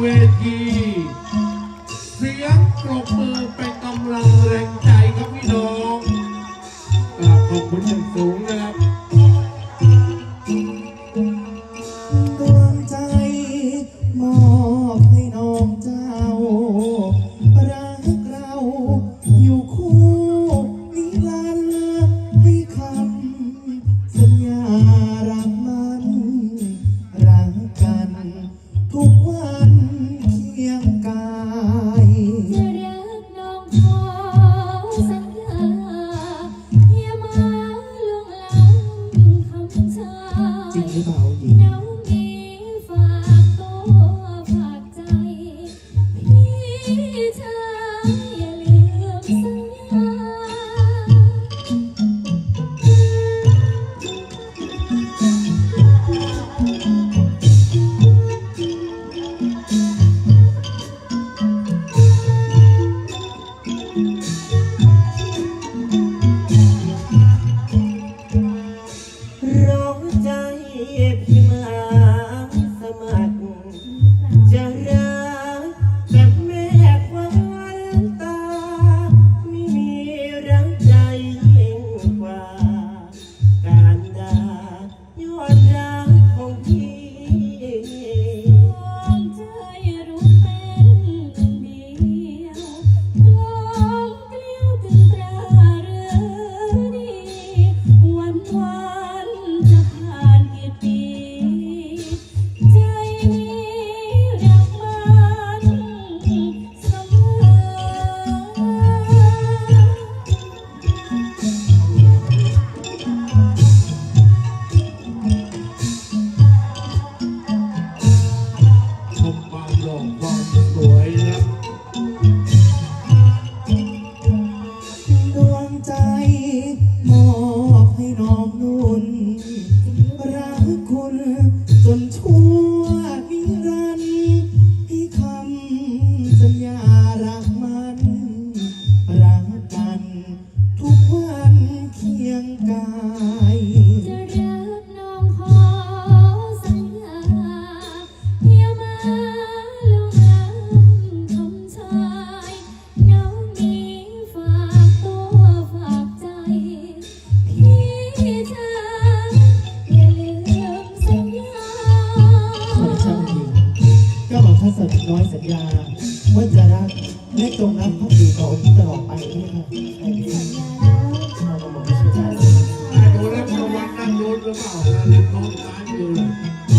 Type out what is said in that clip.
เวที เสียงปรบมือเป็นกำลังแรงใจครับพี่น้องกราบขอบคุณอย่างสูงนะครับดวงใจมอง ริงหรือเปล่าหญิงนำมีฝากตัวฝากใจพี่เธอ ตรงรับเข้าสู่เขาที่ตลอดไปนะครับดูแล้วเขวัดนั่งรถหรือเปล่านะน้งซ้ย